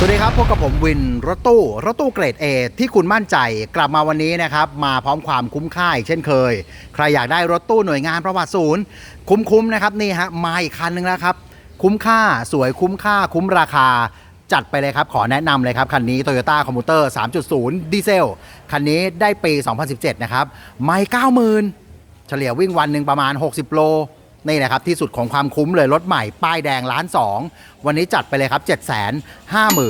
สวัสดีครับพบกับผมวินรถตู้รถตู้เกรด A ที่คุณมั่นใจกลับมาวันนี้นะครับ มาพร้อมความคุ้มค่าอีกเช่นเคย ใครอยากได้รถตู้หน่วยงานประวัติศูนย์ คุ้มๆนะครับนี่ฮะมาอีกคันหนึงแล้วครับ คุ้มค่าสวยคุ้มค่าคุ้มราคาจัดไปเลยครับ ขอแนะนำเลยครับ คันนี้ Toyota Commuter 3.0 ดีเซล คันนี้ได้ปี 2017 นะครับ ไม่ 90,000 เฉลี่ยวิ่งวันหนึ่งประมาณ 60 โล นี่นะครับที่สุดของความคุ้มเลยรถใหม่ป้ายแดงล้านสองวันนี้จัดไปเลยครับ 7 5 9 0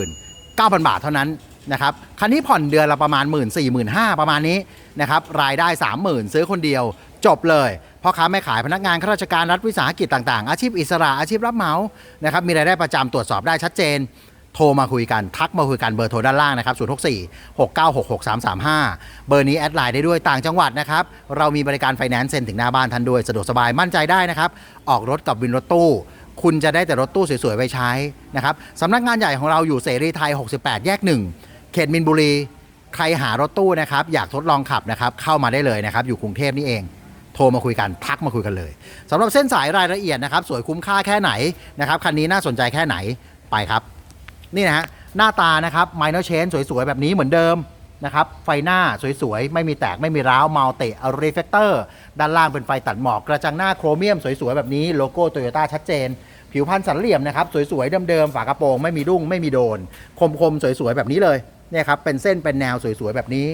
0 0 บาทเท่านั้นนะครับคันนี้ผ่อนเดือนละประมาณ 1 4 5 0 0 0ประมาณนี้นะครับรายได้ 30,000 ซื้อคนเดียวจบเลยพ่อค้าแม่ขายพนักงานข้าราชการรัฐวิสาหกิจต่างๆ อาชีพอิสระอาชีพรับเหมานะครับมีรายได้ประจำตรวจสอบได้ชัดเจน โทรมาคุยกัน ทักมาคุยกันเบอร์โทรด้านล่างนะครับ 064 696 6335 เบอร์นี้แอดไลน์ได้ด้วยต่างจังหวัดนะครับ เรามีบริการไฟแนนซ์เซ็นถึงหน้าบ้านทันด้วย สะดวกสบายมั่นใจได้นะครับ ออกรถกับวินรถตู้ คุณจะได้แต่รถตู้สวยๆไปใช้นะครับสำนักงานใหญ่ของเราอยู่เสรีไทย 68 แยก 1 เขตมินบุรี ใครหารถตู้นะครับอยากทดลองขับนะครับเข้ามาได้เลยนะครับอยู่กรุงเทพนี่เองโทรมาคุยกันทักมาคุยกันเลยสำหรับเส้นสายรายละเอียดนะครับ สวยคุ้มค่าแค่ไหนนะครับคันนี้น่าสนใจแค่ไหนไปครับ นี่นะฮะหน้าตานะครับ minor chain สวยๆ แบบนี้เหมือนเดิมนะครับ ไฟหน้าสวยๆ ไม่มีแตกไม่มีร้าวมัลติอรีเฟกเตอร์ด้านล่างเป็นไฟตัดหมอก กระจังหน้าโครเมียมสวยๆ แบบนี้โลโก้โตโยต้าชัดเจน ผิวพันธ์สันเหลี่ยมนะครับ สวยๆ เดิมๆ ฝากระโปรงไม่มีดุ้งไม่มีโดน คมๆ สวยๆ แบบนี้เลยเนี่ยครับเป็นเส้นเป็นแนวสวยๆ แบบนี้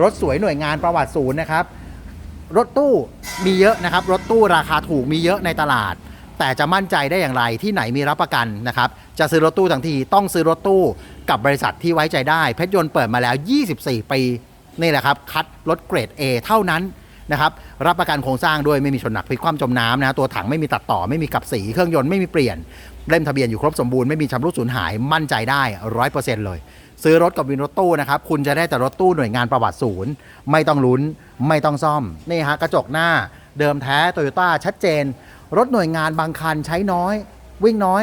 รถสวยหน่วยงานประวัติศูนย์นะครับรถตู้มีเยอะนะครับ รถตู้ราคาถูกมีเยอะในตลาด แต่จะมั่นใจได้อย่างไรที่ไหนมีรับประกันนะครับ จะซื้อรถตู้ทั้งทีต้องซื้อรถตู้กับบริษัทที่ไว้ใจได้เพชรยนต์เปิดมาแล้ว 24 ปีนี่แหละครับ คัดรถเกรด A เท่านั้นนะครับรับประกันโครงสร้างด้วยไม่มีชนหนักพลิกคว่ำจมน้ำนะตัวถังไม่มีตัดต่อไม่มีกับสีเครื่องยนต์ไม่มีเปลี่ยนเล่มทะเบียนอยู่ครบสมบูรณ์ไม่มีชำรุดสูญหายมั่นใจได้ร้อยเปอร์เซ็นต์เลย ซื้อรถกับวินรถตู้นะครับคุณจะได้แต่รถตู้หน่วยงานประวัติศูนย์ ไม่ต้องลุ้นไม่ต้องซ่อมนี่ฮะกระจกหน้าเดิมแท้โตโยต้าชัดเจน รถหน่วยงานบางคันใช้น้อย วิ่งน้อย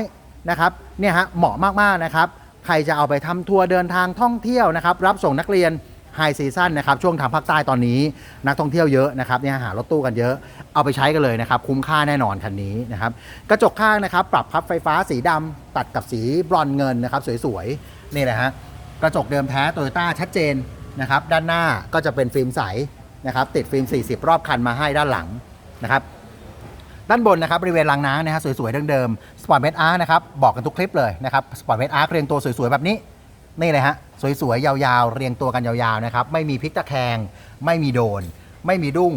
นะครับเนี่ยฮะเหมาะมากๆนะครับ ใครจะเอาไปทำทัวร์เดินทางท่องเที่ยวนะครับ รับส่งนักเรียนไฮซีซั่นนะครับช่วงทางภาคใต้ตอนนี้นักท่องเที่ยวเยอะนะครับเนี่ยหารถตู้กันเยอะเอาไปใช้กันเลยนะครับ คุ้มค่าแน่นอนคันนี้นะครับกระจกข้างนะครับ ปรับพับไฟฟ้าสีดำตัดกับสีบรอนเงินนะครับ สวยๆนี่แหละฮะกระจกเดิมแท้โตโยต้าชัดเจนนะครับ ด้านหน้าก็จะเป็นฟิล์มใสนะครับ ติดฟิล์ม 40 รอบคันมาให้ด้านหลังนะครับ ด้านบนนะครับบริเวณรางน้ำนะฮะสวยๆเดิมๆสปอร์ตเมดอาร์นะครับบอกกันทุกคลิปเลยนะครับสปอร์ตเมดอาร์เรียงตัวสวยๆแบบนี้นี่เลยฮะสวยๆยาวๆ เรียงตัวกันยาวๆนะครับไม่มีพลิกตะแคง ไม่มีโดน ไม่มีดุ้ง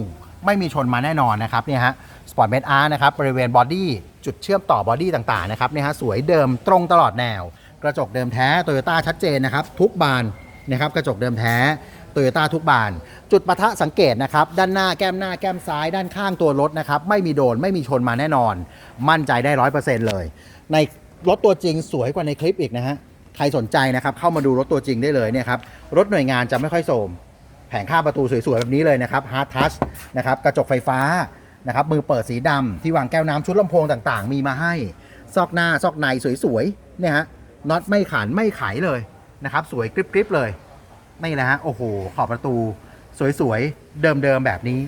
ไม่มีชนมาแน่นอนนะครับเนี่ยฮะสปอร์ตเมดอาร์นะครับบริเวณบอดี้จุดเชื่อมต่อบอดี้ต่างๆนะครับเนี่ยฮะสวยเดิมตรงตลอดแนว กระจกเดิมแท้โตโยต้าชัดเจนนะครับทุกบานนะครับกระจกเดิมแท้ โตโยต้าทุกบาน จุดปะทะสังเกตนะครับ ด้านหน้าแก้มหน้าแก้มซ้าย ด้านข้างตัวรถนะครับ ไม่มีโดนไม่มีชนมาแน่นอน มั่นใจได้ร้อยเปอร์เซ็นต์เลย ในรถตัวจริงสวยกว่าในคลิปอีกนะฮะ ใครสนใจนะครับเข้ามาดูรถตัวจริงได้เลยเนี่ยครับ รถหน่วยงานจะไม่ค่อยโสม แผงข้าประตูสวยๆแบบนี้เลยนะครับฮาร์ดทัชนะครับกระจกไฟฟ้านะครับมือเปิดสีดำที่วางแก้วน้ำชุดลำโพงต่างๆ มีมาให้ ซอกหน้าซอกในสวยๆเนี่ยฮะน็อตไม่ขันไม่ไขเลยนะครับ สวยกริบๆเลย นี่แหละฮะโอ้โหขอบประตูสวยๆ เดิมๆ แบบนี้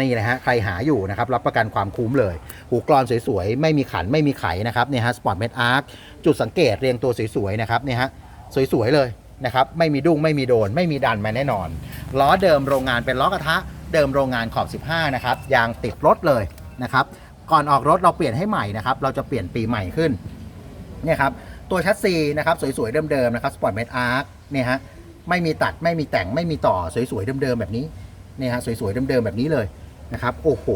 นี่แหละฮะใครหาอยู่นะครับ รับประกันความคุ้มเลย หูกรอนสวยๆ ไม่มีขันไม่มีไขนะครับเนี่ยฮะสปอร์ตเมดอาร์คจุดสังเกตเรียงตัวสวยๆ นะครับเนี่ยฮะสวยๆ เลยนะครับไม่มีดุ้งไม่มีโดน ไม่มีดันมาแน่นอน ล้อเดิมโรงงานเป็นล้อกระทะ เดิมโรงงานขอบ 15 นะครับยางติดรถเลยนะครับก่อนออกรถเราเปลี่ยนให้ใหม่นะครับเราจะเปลี่ยนปีใหม่ขึ้นเนี่ยครับตัวชัดซีนะครับสวยๆ เดิมๆ นะครับ Sport Med Arc เนี่ยฮะ ไม่มีตัดไม่มีแต่งไม่มีต่อสวยๆเดิมๆแบบนี้เนี่ยฮะสวยๆเดิมๆแบบนี้เลยนะครับโอ้โห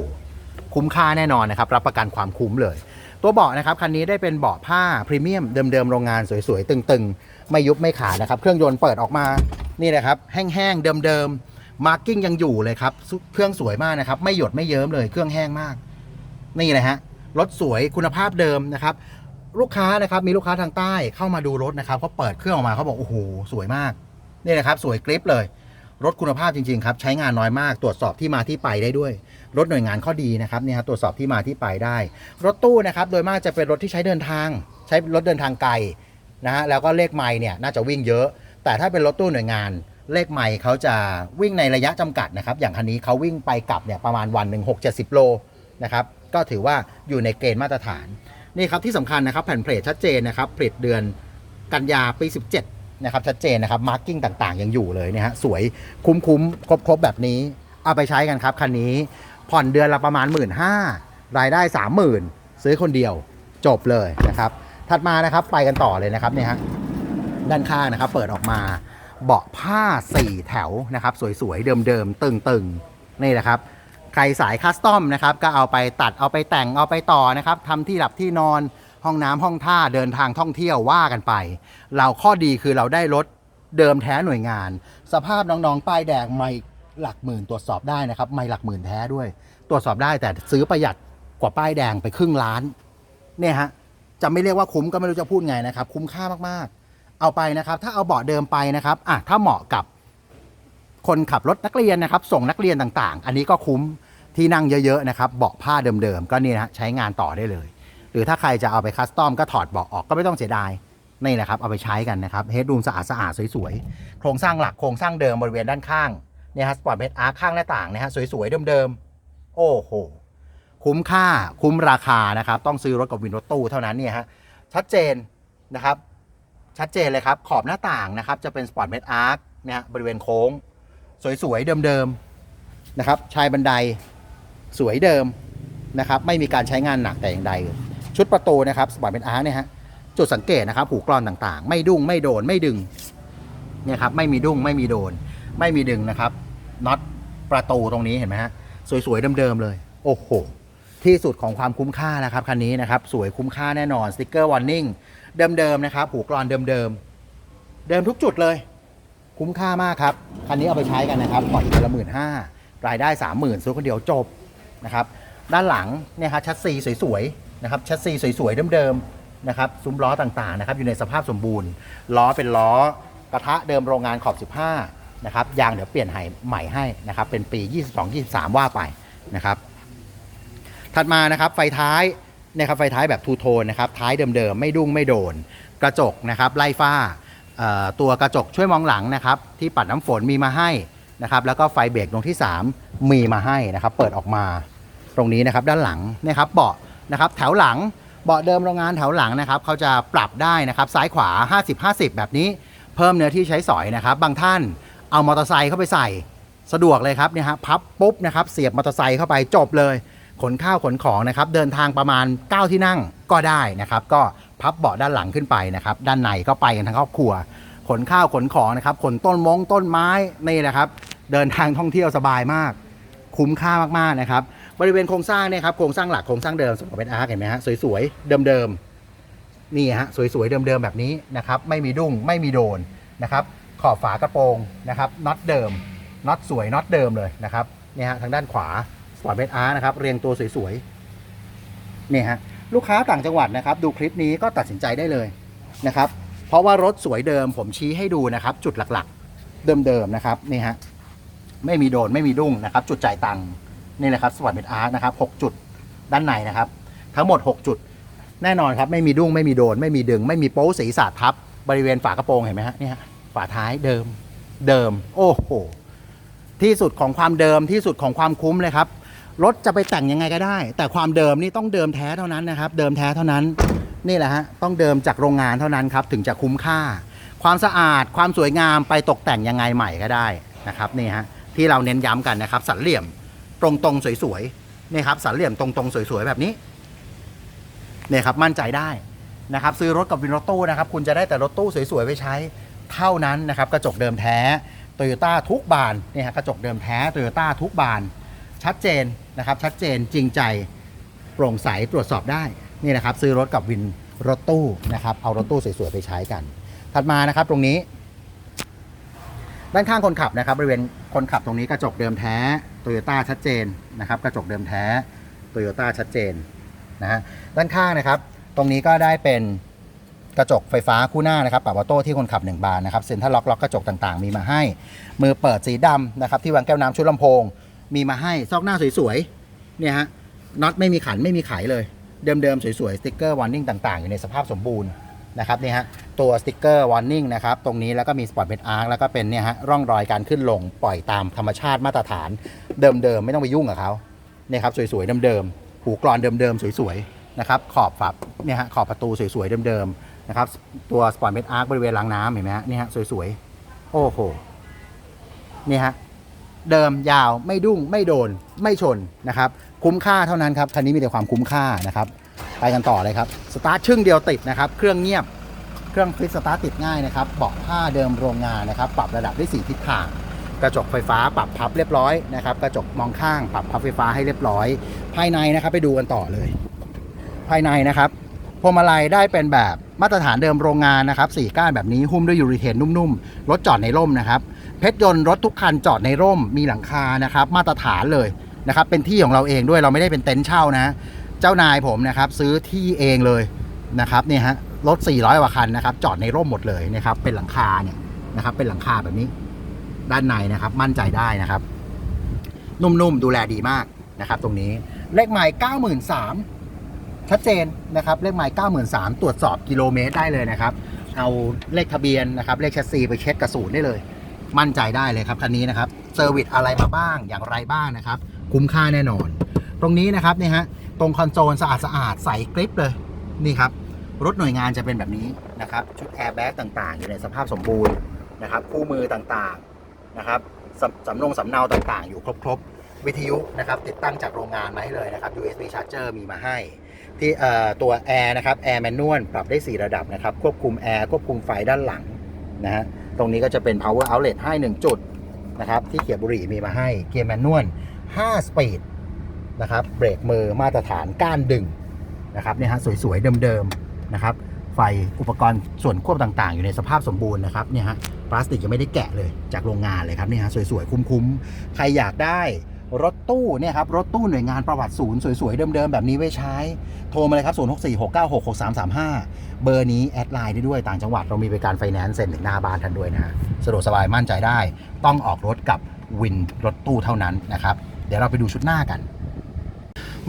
คุ้มค่าแน่นอนนะครับรับประกันความคุ้มเลย ตัวเบาะนะครับคันนี้ได้เป็นเบาะผ้าพรีเมียมเดิมๆโรงงานสวยๆตึงๆ ไม่ยุบไม่ขาดนะครับ เครื่องยนต์เปิดออกมานี่นะครับแห้งๆเดิมๆมาร์กิ้งยังอยู่เลยครับเครื่องสวยมากนะครับ ไม่หยดไม่เยิ้มเลยเครื่องแห้งมาก นี่เลยฮะรถสวยคุณภาพเดิมนะครับลูกค้านะครับมีลูกค้าทางใต้เข้ามาดูรถนะครับเขาเปิดเครื่องออกมาเขาบอกโอ้โหสวยมาก นี่นะครับสวยกริปเลย รถคุณภาพจริง ๆ ครับ ใช้งานน้อยมากตรวจสอบที่มาที่ไปได้ด้วย รถหน่วยงานข้อดีนะครับเนี่ยฮะตรวจสอบที่มาที่ไปได้ รถตู้นะครับโดยมากจะเป็นรถที่ใช้เดินทาง ใช้รถเดินทางไกลนะฮะแล้วก็เลขไมล์เนี่ยน่าจะวิ่งเยอะ แต่ถ้าเป็นรถตู้หน่วยงานเลขไมล์เขาจะวิ่งในระยะจำกัดนะครับ อย่างคันนี้เขาวิ่งไปกลับเนี่ยประมาณวันหนึ่งหกเจ็ดสิบโลนะครับ ก็ถือว่าอยู่ในเกณฑ์มาตรฐาน นี่ครับที่สำคัญนะครับแผ่นเพลทชัดเจนนะครับผลิตเดือนกันยาปี 17 นะครับชัดเจนนะครับมาร์กิ้งต่างๆ ยังอยู่เลยเนี่ยฮะสวยคุ้มคุ้มครบครบๆ แบบนี้ เอาไปใช้กันครับคันนี้ผ่อนเดือนละประมาณ 1 5ื่นรายได้ 30,000 ซื้อคนเดียวจบเลยนะครับ ถัดมานะครับไปกันต่อเลยนะครับเนี่ยฮะด้านข้างนะครับ เปิดออกมาเบาะผ้า 4 แถวนะครับ สวยๆ เดิมๆ ตึงๆ นี่แหละครับ ใครสายคัสตอมนะครับ ก็เอาไปตัดเอาไปแต่งเอาไปต่อนะครับทำที่หลับที่นอน ห้องน้ำห้องท่าเดินทางท่องเที่ยวว่ากันไป เราข้อดีคือเราได้รถเดิมแท้หน่วยงาน สภาพน้องๆป้ายแดงไม่หลักหมื่นตรวจสอบได้นะครับ ไม่หลักหมื่นแท้ด้วย ตรวจสอบได้แต่ซื้อประหยัดกว่าป้ายแดงไปครึ่งล้านเนี่ยฮะจะไม่เรียกว่าคุ้มก็ไม่รู้จะพูดไงนะครับ คุ้มค่ามากๆ เอาไปนะครับ ถ้าเอาเบาะเดิมไปนะครับอะถ้าเหมาะกับคนขับรถนักเรียนนะครับ ส่งนักเรียนต่างๆ อันนี้ก็คุ้มที่นั่งเยอะๆนะครับ เบาะผ้าเดิมๆ ก็นี่นะฮะใช้งานต่อได้เลย รือถ้าใครจะเอาไปคัสตอมก็ถอดเบาะออกก็ไม่ต้องเสียดายนี่นะครับเอาไปใช้กันนะครับเฮดรูมสะอาดสะอาดๆสวยๆ โครงสร้างหลักโครงสร้างเดิมบริเวณด้านข้างเนี่ยฮะสปอร์ตเบดอาร์ข้างหน้าต่างนะฮะสวยๆเดิมๆโอ้โหคุ้มค่าคุ้มราคานะครับต้องซื้อรถกับวินรถตู้เท่านั้นเนี่ยฮะชัดเจนนะครับชัดเจนเลยครับขอบหน้าต่างนะครับจะเป็นสปอร์ตเมดอาร์คเนี่ยฮะบริเวณโค้ง สวยๆเดิมๆนะครับชายบันไดสวยเดิมนะครับไม่มีการใช้งานหนักแต่อย่างใด ชุดประตูนะครับสปอร์ตเมดอาร์เนี่ยฮะจุดสังเกตนะครับหูกรอนต่างๆ ไม่ดุ้งไม่โดนไม่ดึงเนี่ยครับไม่มีดุ้งไม่มีโดน ไม่มีดึงนะครับน็อตประตูตรงนี้เห็นไหมฮะสวยๆเดิมๆเลย โอ้โหที่สุดของความคุ้มค่านะครับคันนี้นะครับสวยคุ้มค่าแน่นอนสติ๊กเกอร์วอร์นิ่งเดิมๆนะครับหูกรอนเดิมๆเดิมทุกจุดเลย คุ้มค่ามากครับคันนี้เอาไปใช้กันนะครับผ่อนเดือนละหมื่นห้ารายได้สามหมื่นซื้อคนเดียวจบนะครับด้านหลังเนี่ยครับชัดซีสวยๆ นะครับชัดซีสวยๆเดิมๆนะครับซุ้มล้อต่างๆนะครับอยู่ในสภาพสมบูรณ์ ล้อเป็นล้อกระทะเดิมโรงงานขอบ 15นะครับยางเดี๋ยวเปลี่ยนให้ใหม่ให้นะครับเป็นปี 22-23 ว่าไปนะครับถัดมานะครับไฟท้ายนะครับไฟท้ายแบบทูโทนนะครับท้ายเดิมๆ ไม่ดุ้งไม่โดน กระจกนะครับไล่ฝ้าตัวกระจกช่วยมองหลังนะครับที่ปัดน้ำฝนมีมาให้นะครับแล้วก็ไฟเบรกตรงที่ 3 มีมาให้นะครับเปิดออกมาตรงนี้นะครับด้านหลังนะครับเบาะ นะครับแถวหลังเบาะเดิมโรงงานแถวหลังนะครับเขาจะปรับได้นะครับซ้ายขวา 50-50 แบบนี้เพิ่มเนื้อที่ใช้สอยนะครับ บางท่านเอามอเตอร์ไซค์เข้าไปใส่สะดวกเลยครับเนี่ยฮะพับปุ๊บนะครับเสียบมอเตอร์ไซค์เข้าไปจบเลย ขนข้าวขนของนะครับเดินทางประมาณ 9 ที่นั่งก็ได้นะครับ ก็พับเบาะด้านหลังขึ้นไปนะครับด้านในก็ไปกันทั้งครอบครัว ขนข้าวขนของนะครับขนต้นมงต้นไม้นี่นะครับ เดินทางท่องเที่ยวสบายมาก คุ้มค่ามากๆนะครับ บริเวณโครงสร้างเนี่ยครับโครงสร้างหลักโครงสร้างเดิมสมกับเป็นอาร์คเห็นไหมฮะสวยๆเดิมๆนี่ฮะสวยๆเดิมๆแบบนี้นะครับไม่มีดุ้งไม่มีโดนนะครับขอบฝากระโปรงนะครับน็อตเดิมน็อตสวยน็อตเดิมเลยนะครับเนี่ยฮะทางด้านขวาสปอร์ตเบสอาร์นะครับเรียงตัวสวยๆนี่ฮะลูกค้าต่างจังหวัดนะครับ ดูคลิปนี้ก็ตัดสินใจได้เลยนะครับเพราะว่ารถสวยเดิมผมชี้ให้ดูนะครับ จุดหลักๆ เดิมๆนะครับนี่ฮะไม่มีโดนไม่มีดุ้งนะครับ จุดจ่ายตังค์ นี่แหละครับสปอร์ตเบสอาร์นะครับหกจุดด้านในนะครับ ทั้งหมด 6 จุด แน่นอนครับ ไม่มีดุ้งไม่มีโดน ไม่มีดึง ไม่มีโป๊ศีรษะทับบริเวณฝากระโปรงเห็นไหมฮะเนี่ยฮะฝาท้ายเดิมเดิม โอ้โห ที่สุดของความเดิมที่สุดของความคุ้มเลยครับ รถจะไปแต่งยังไงก็ได้ แต่ความเดิมนี่ต้องเดิมแท้เท่านั้นนะครับ เดิมแท้เท่านั้น นี่แหละฮะต้องเดิมจากโรงงานเท่านั้นครับ ถึงจะคุ้มค่า ความสะอาดความสวยงามไปตกแต่งยังไงใหม่ก็ได้นะครับนี่ฮะที่เราเน้นย้ำกันนะครับ สันเหลี่ยม ตรงๆสวยๆนี่ครับสันเหลี่ยมตรงๆสวยๆแบบนี้เนี่ยครับมั่นใจได้นะครับซื้อรถกับวินรถตู้นะครับคุณจะได้แต่รถตู้สวยๆไปใช้เท่านั้นนะครับกระจกเดิมแท้โตโยต้าทุกบานเนี่ยฮะกระจกเดิมแท้โตโยต้าทุกบาน ชัดเจนนะครับชัดเจนจริงใจโปร่งใสตรวจสอบได้นี่นะครับซื้อรถกับวินรถตู้นะครับเอารถตู้สวยๆไปใช้กัน ถัดมานะครับตรงนี้ ด้านข้างคนขับนะครับบริเวณคนขับตรงนี้กระจกเดิมแท้ โตโยต้าชัดเจนนะครับ กระจกเดิมแท้โตโยต้าชัดเจนนะฮะด้านข้างนะครับ ตรงนี้ก็ได้เป็นกระจกไฟฟ้าคู่หน้านะครับปรับออโต้ที่คนขับ 1 บานนะครับเซ็นทรัลล็อกล็อกกระจกต่างๆ มีมาให้ มือเปิดสีดำนะครับ ที่วางแก้วน้ำชุดลำโพง มีมาให้ซอกหน้าสวยๆเนี่ยฮะน็อตไม่มีขันไม่มีไขเลย เดิมๆ สวยๆ สติ๊กเกอร์วอร์นิ่งต่าง ๆ อยู่ในสภาพสมบูรณ์ นะครับนี่ฮะตัวสติกเกอร์วอร์นิ่งนะครับตรงนี้แล้วก็มีสปอร์ตเบดอาร์แล้วก็เป็นเนี่ยฮะร่องรอยการขึ้นลงปล่อยตามธรรมชาติมาตรฐานเดิมๆ ไม่ต้องไปยุ่งกับเขาเนี่ยครับสวยๆเดิมๆหูกรอนเดิมๆสวยๆนะครับขอบฝับเนี่ยฮะขอบประตูสวยๆเดิมๆนะครับตัวสปอร์ตเมดอาร์คบริเวณรางน้ำเห็นไหมฮะนี่ฮะสวยๆโอ้โหนี่ฮะเดิมยาวไม่ดุ้งไม่โดนไม่ชนนะครับคุ้มค่าเท่านั้นครับคันนี้มีแต่ความคุ้มค่านะครับ ไปกันต่อเลยครับสตาร์ทชึ่งเดียวติดนะครับ เครื่องเงียบเครื่องฟิกสตาร์ทติดง่ายนะครับเบาะผ้าเดิมโรงงานนะครับ ปรับระดับได้4ทิศทาง กระจกไฟฟ้าปรับพับเรียบร้อยนะครับ กระจกมองข้างปรับพับไฟฟ้าให้เรียบร้อย ภายในนะครับไปดูกันต่อเลย ภายในนะครับพวงมาลัยได้เป็นแบบมาตรฐานเดิมโรงงานนะครับสี่ก้านแบบนี้หุ้มด้วยยูริเทนนุ่มๆรถจอดในร่มนะครับเพชรยนต์รถทุกคันจอดในร่มมีหลังคานะครับ มาตรฐานเลยนะครับเป็นที่ของเราเองด้วยเราไม่ได้เป็นเต็นท์เช่านะ เจ้านายผมนะครับซื้อที่เองเลยนะครับเนี่ยฮะรถ 400กว่าคันนะครับ จอดในร่มหมดเลยนะครับเป็นหลังคาเนี่ยนะครับ เป็นหลังคาแบบนี้ด้านในนะครับ มั่นใจได้นะครับ นุ่มๆดูแลดีมากนะครับ ตรงนี้เลขหมาย93,000ชัดเจนนะครับ เลขหมาย93,000ตรวจสอบกิโลเมตรได้เลยนะครับ เอาเลขทะเบียนนะครับ เลขแชสซีไปเช็คกระสูนได้เลย มั่นใจได้เลยครับคันนี้นะครับเซอร์วิสอะไรมาบ้างอย่างไรบ้างนะครับ คุ้มค่าแน่นอน ตรงนี้นะครับเนี่ยฮะ ตรงคอนโซลสะอาดสะอาดใสกริปเลยนี่ครับ รถหน่วยงานจะเป็นแบบนี้นะครับ ชุดแอร์แบ็กต่างๆ อยู่ในสภาพสมบูรณ์นะครับคู่มือต่างๆนะครับสำสำนงสำเนาต่างๆ อยู่ครบๆ วิทยุนะครับติดตั้งจากโรงงานมาให้เลยนะครับ USB charger มีมาให้ ที่ตัวแอร์นะครับแอร์แมนนวลปรับได้ 4 ระดับนะครับ ควบคุมแอร์ควบคุมไฟด้านหลังนะฮะตรงนี้ก็จะเป็น power outlet ให้ 1 จุดนะครับที่เขียบบุหรี่มีมาให้เกียร์แมนนวล5สปีด นะครับเบรกมือมาตรฐานก้านดึงนะครับเนี่ยฮะสวยๆเดิมๆนะครับไฟอุปกรณ์ส่วนควบต่างๆ อยู่ในสภาพสมบูรณ์นะครับเนี่ยฮะพลาสติกยังไม่ได้แกะเลยจากโรงงานเลยครับเนี่ยฮะสวยๆคุ้มๆใครอยากได้รถตู้เนี่ยครับรถตู้หน่วยงานประวัติศูนย์สวยๆเดิมๆแบบนี้ไว้ใช้ โทรมาเลยครับ 0 6 4 6 9 6 6 3 3 5 เบอร์นี้แอดไลน์ได้ด้วยต่างจังหวัดเรามีบริการไฟแนนซ์เซ็นถึงหน้าบ้านท่านด้วยนะฮะสะดวกสบายมั่นใจได้ ต้องออกรถกับวินรถตู้เท่านั้นนะครับ เดี๋ยวเราไปดูชุดหน้ากัน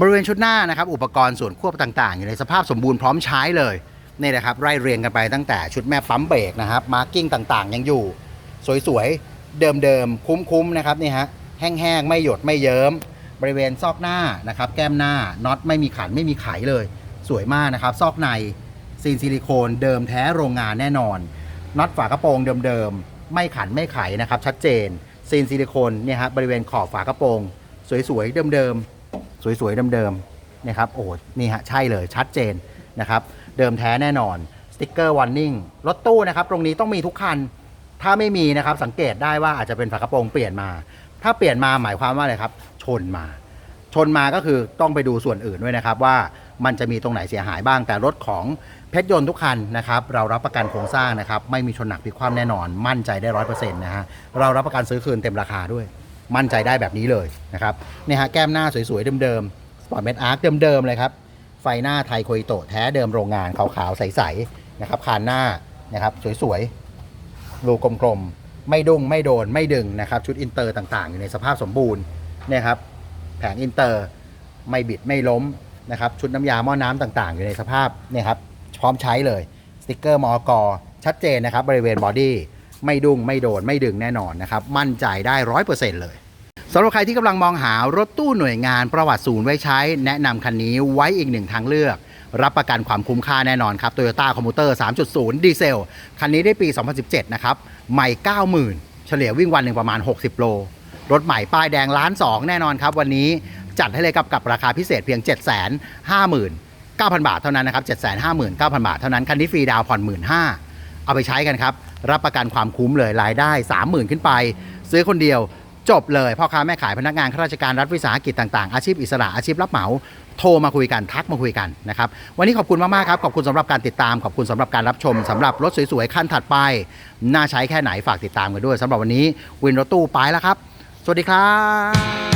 บริเวณชุดหน้านะครับอุปกรณ์ส่วนควบต่าง ๆ อยู่ในสภาพสมบูรณ์พร้อมใช้เลยนี่นะครับไล่เรียงกันไปตั้งแต่ชุดแม่ปั๊มเบรกนะครับมาร์กิ้งต่างๆ ยังอยู่ สวยๆ เดิมๆ คุ้มๆนะครับนี่ฮะแห้งๆ ไม่หยดไม่เยิ้ม บริเวณซอกหน้านะครับแก้มหน้าน็อตไม่มีขันไม่มีไขเลย สวยมากนะครับ ซอกในซีนซิลิโคนเดิมแท้โรงงานแน่นอนน็อตฝากระโปรงเดิมๆ ไม่ขันไม่ไขนะครับชัดเจนซีนซิลิโคนเนี่ยฮะบริเวณขอบฝากระโปรง สวยๆ เดิมๆ สวยๆเดิมๆนะครับโอ้โหนี่ฮะใช่เลยชัดเจนนะครับเดิมแท้แน่นอนสติ๊กเกอร์วอร์นิ่งรถตู้นะครับตรงนี้ต้องมีทุกคัน ถ้าไม่มีนะครับสังเกตได้ว่าอาจจะเป็นฝากระโปรงเปลี่ยนมา ถ้าเปลี่ยนมาหมายความว่าอะไรครับ ชนมา ชนมาก็คือต้องไปดูส่วนอื่นด้วยนะครับว่ามันจะมีตรงไหนเสียหายบ้างแต่รถของเพชรยนต์ทุกคันนะครับเรารับประกันโครงสร้างนะครับไม่มีชนหนักพลิกคว่ำแน่นอนมั่นใจได้ร้อยเปอร์เซ็นต์นะฮะเรารับประกันซื้อคืนเต็มราคาด้วย มั่นใจได้แบบนี้เลยนะครับเนี่ยฮะแก้มหน้าสวยๆเดิมๆสปอร์ตเมดอาร์คเดิมๆเลยครับไฟหน้าไทยโคอิโตแท้เดิมโรงงานขาวๆใสๆนะครับคานหน้านะครับสวยๆรูกลมๆ ไม่ดุ้งไม่โดนไม่ดึงนะครับชุดอินเตอร์ต่างๆ อยู่ในสภาพสมบูรณ์เนี่ยครับแผงอินเตอร์ไม่บิดไม่ล้มนะครับชุดน้ำยาหม้อน้ำต่างๆ อยู่ในสภาพเนี่ยครับพร้อมใช้เลยสติกเกอร์มอกชัดเจนนะครับบริเวณบอดี้ ไม่ดุ้งไม่โดนไม่ดึงแน่นอนนะครับ มั่นใจได้ร้อยเปอร์เซ็นต์เลยสำหรับใครที่กำลังมองหารถตู้หน่วยงานประวัติศูนย์ไว้ใช้ แนะนำคันนี้ไว้อีกหนึ่งทางเลือก รับประกันความคุ้มค่าแน่นอนครับ Toyota Commuter 3.0 ดีเซล คันนี้ได้ปี 2017 นะครับ ใหม่ 90,000 เฉลี่ยวิ่งวันหนึ่งประมาณ 60 โล รถใหม่ป้ายแดงล้าน2แน่นอนครับ วันนี้จัดให้เลยกับกับราคาพิเศษเพียง 759,000 บาทเท่านั้นนะครับ759,000 บาทเท่านั้น คันนี้ฟรีดาวผ่อน 15,000เอาไปใช้กันครับ รับประกันความคุ้มเลยรายได้ 30,000 ขึ้นไป ซื้อคนเดียวจบเลยพ่อค้าแม่ขายพนักงานข้าราชการรัฐวิสาหกิจต่างๆ อาชีพอิสระอาชีพรับเหมาโทรมาคุยกันทักมาคุยกันนะครับวันนี้ขอบคุณมากๆครับ ขอบคุณสำหรับการติดตาม ขอบคุณสำหรับการรับชมสำหรับรถสวยๆคันถัดไป น่าใช้แค่ไหนฝากติดตามกันด้วยสำหรับวันนี้วินรถตู้ไปแล้วครับ สวัสดีครับ